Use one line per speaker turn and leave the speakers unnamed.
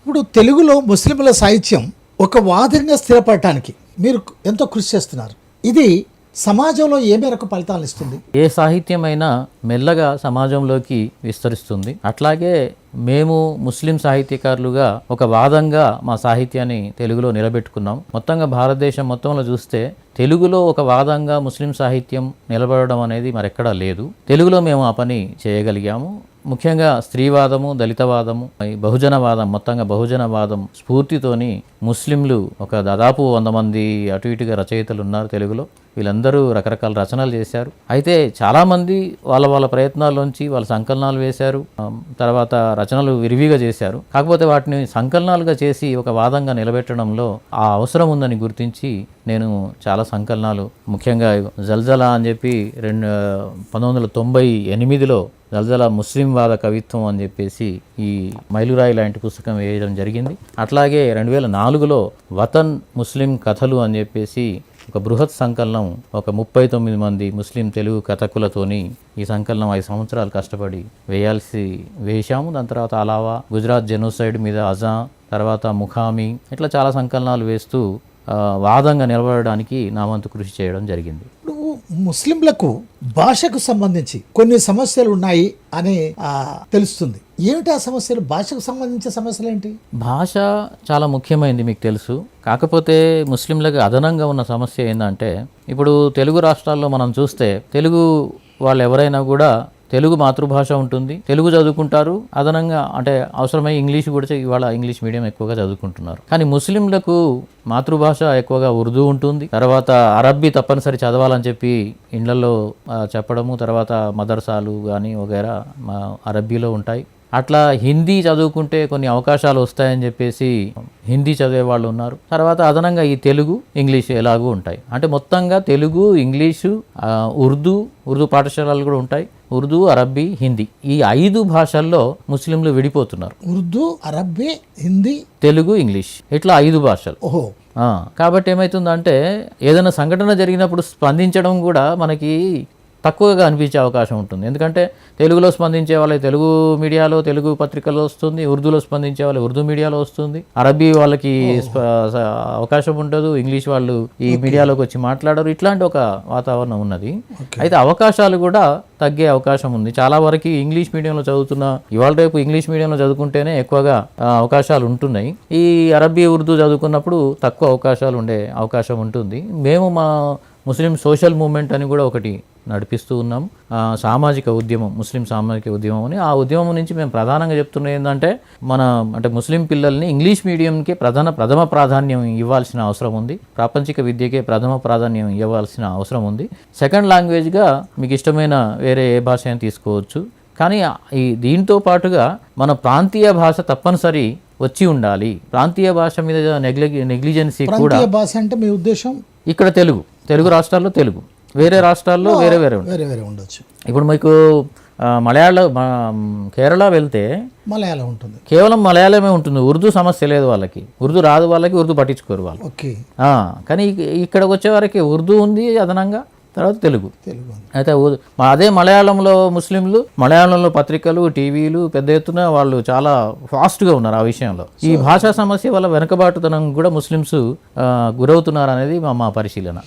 ఇప్పుడు తెలుగులో ముస్లింల సాహిత్యం ఒక వాదనగా స్థిరపడటానికి మీరు ఎంతో కృషి చేస్తున్నారు. ఇది సమాజంలో ఏ మేరకు ఫలితాలు ఇస్తుంది?
ఏ సాహిత్యమైనా మెల్లగా సమాజంలోకి విస్తరిస్తుంది. అట్లాగే మేము ముస్లిం సాహిత్యకారులుగా ఒక వాదంగా మా సాహిత్యాన్ని తెలుగులో నిలబెట్టుకున్నాం. మొత్తంగా భారతదేశం మొత్తంలో చూస్తే తెలుగులో ఒక వాదంగా ముస్లిం సాహిత్యం నిలబడడం అనేది మరెక్కడా లేదు. తెలుగులో మేము ఆ పని చేయగలిగాము. ముఖ్యంగా స్త్రీవాదము దళితవాదము బహుజనవాదం మొత్తంగా బహుజనవాదం స్ఫూర్తితోని ముస్లింలు ఒక దాదాపు వంద మంది అటు ఇటుగా రచయితలు ఉన్నారు తెలుగులో. వీళ్ళందరూ రకరకాల రచనలు చేశారు. అయితే చాలామంది వాళ్ళ వాళ్ళ ప్రయత్నాల్లోంచి వాళ్ళ సంకలనాలు వేశారు. తర్వాత రచనలు విరివిగా చేశారు. కాకపోతే వాటిని సంకలనాలుగా చేసి ఒక వాదంగా నిలబెట్టడంలో ఆ అవసరం ఉందని గుర్తించి నేను చాలా సంకలనాలు ముఖ్యంగా జల్జలా అని చెప్పి రెండు పంతొమ్మిది వందల తొంభై ఎనిమిదిలో జల్జల ముస్లిం వాద కవిత్వం అని చెప్పేసి ఈ మైలురాయి లాంటి పుస్తకం వేయడం జరిగింది. అట్లాగే రెండు వేల నాలుగులో వతన్ ముస్లిం కథలు అని చెప్పేసి ఒక బృహత్ సంకలనం ఒక ముప్పై తొమ్మిది మంది ముస్లిం తెలుగు కథకులతోని ఈ సంకలనం ఐదు సంవత్సరాలు కష్టపడి వేయాల్సి వేశాము. దాని తర్వాత అలావా గుజరాత్ జెనోసైడ్ మీద అజా తర్వాత ముఖామి ఇట్లా చాలా సంకలనాలు వేస్తూ వాదంగా నిలబడడానికి నా వంతు కృషి చేయడం జరిగింది.
ముస్లింలకు భాషకు సంబంధించి కొన్ని సమస్యలు ఉన్నాయి అని తెలుస్తుంది. ఏమిటి ఆ సమస్యలు? భాషకు సంబంధించిన సమస్యలు ఏంటి
భాష చాలా ముఖ్యమైనది మీకు తెలుసు. కాకపోతే ముస్లింలకు అదనంగా ఉన్న సమస్య ఏంటంటే ఇప్పుడు తెలుగు రాష్ట్రాల్లో మనం చూస్తే తెలుగు వాళ్ళు ఎవరైనా కూడా తెలుగు మాతృభాష ఉంటుంది. తెలుగు చదువుకుంటారు. అదనంగా అంటే అవసరమై ఇంగ్లీష్ కూడా ఇవాళ ఇంగ్లీష్ మీడియం ఎక్కువగా చదువుకుంటున్నారు. కానీ ముస్లింలకు మాతృభాష ఎక్కువగా ఉర్దూ ఉంటుంది. తర్వాత అరబ్బీ తప్పనిసరి చదవాలని చెప్పి ఇండ్లలో చెప్పడము తర్వాత మదర్సాలు కానీ వగైరా మా అరబ్బీలో ఉంటాయి. అట్లా హిందీ చదువుకుంటే కొన్ని అవకాశాలు వస్తాయని చెప్పేసి హిందీ చదివే వాళ్ళు ఉన్నారు. తర్వాత అదనంగా ఈ తెలుగు ఇంగ్లీష్ ఎలాగూ ఉంటాయి. అంటే మొత్తంగా తెలుగు ఇంగ్లీషు ఉర్దూ ఉర్దూ పాఠశాలలు కూడా ఉంటాయి. ఉర్దూ అరబ్బీ హిందీ ఈ ఐదు భాషల్లో ముస్లింలు విడిపోతున్నారు.
ఉర్దూ అరబ్బీ హిందీ
తెలుగు ఇంగ్లీష్ ఇట్లా ఐదు భాషలు.
ఓహో.
కాబట్టి ఏమవుతుందంటే ఏదైనా సంఘటన జరిగినప్పుడు స్పందించడం కూడా మనకి తక్కువగా అనిపించే అవకాశం ఉంటుంది. ఎందుకంటే తెలుగులో స్పందించే వాళ్ళకి తెలుగు మీడియాలో తెలుగు పత్రికల్లో వస్తుంది ఉర్దూలో స్పందించే వాళ్ళు ఉర్దూ మీడియాలో వస్తుంది. అరబీ వాళ్ళకి అవకాశం ఉండదు ఇంగ్లీష్ వాళ్ళు ఈ మీడియాలోకి వచ్చి మాట్లాడరు. ఇట్లాంటి ఒక వాతావరణం ఉన్నది. అయితే అవకాశాలు కూడా తగ్గే అవకాశం ఉంది. చాలా వరకు ఇంగ్లీష్ మీడియంలో చదువుతున్న ఇవాళ రేపు ఇంగ్లీష్ మీడియంలో చదువుకుంటేనే ఎక్కువగా అవకాశాలు ఉంటున్నాయి. ఈ అరబ్బీ ఉర్దూ చదువుకున్నప్పుడు తక్కువ అవకాశాలు ఉండే అవకాశం ఉంటుంది. మేము మా ముస్లిం సోషల్ మూమెంట్ అని కూడా ఒకటి నడిపిస్తూ ఉన్నాం. సామాజిక ఉద్యమం ముస్లిం సామాజిక ఉద్యమం అని. ఆ ఉద్యమం నుంచి మేము ప్రధానంగా చెప్తున్నది ఏంటంటే మన అంటే ముస్లిం పిల్లల్ని ఇంగ్లీష్ మీడియంకి ప్రధాన ప్రథమ ప్రాధాన్యం ఇవ్వాల్సిన అవసరం ఉంది. ప్రాపంచిక విద్యకే ప్రథమ ప్రాధాన్యం ఇవ్వాల్సిన అవసరం ఉంది. సెకండ్ లాంగ్వేజ్గా మీకు ఇష్టమైన వేరే ఏ భాష అయినా తీసుకోవచ్చు. కానీ ఈ దీంతో పాటుగా మన ప్రాంతీయ భాష తప్పనిసరి వచ్చి ఉండాలి. ప్రాంతీయ భాష మీద నెగ్లి నెగ్లిజెన్సీ కూడా
భాష అంటే మీ ఉద్దేశం?
ఇక్కడ తెలుగు. తెలుగు రాష్ట్రాల్లో తెలుగు. వేరే రాష్ట్రాల్లో వేరే వేరే
వేరే వేరే ఉండొచ్చు.
ఇప్పుడు మీకు మలయాళ కేరళ వెళ్తే
మలయాళం ఉంటుంది.
కేవలం మలయాళమే ఉంటుంది. ఉర్దూ సమస్య లేదు వాళ్ళకి. ఉర్దూ రాదు వాళ్ళకి ఉర్దూ పట్టించుకోరు వాళ్ళు.
ఓకే.
కానీ ఇక- ఇక్కడికి వచ్చే వరకు ఉర్దూ ఉంది అదనంగా తర్వాత తెలుగు.
తెలుగు.
అయితే అదే మలయాళంలో ముస్లింలు మలయాళంలో పత్రికలు టీవీలు పెద్ద ఎత్తున వాళ్ళు చాలా ఫాస్ట్గా ఉన్నారు ఆ విషయంలో. ఈ భాషా సమస్య వల్ల వెనుకబాటుతనం కూడా ముస్లిమ్స్ ఆ, గురవుతున్నారు అనేది మా పరిశీలన.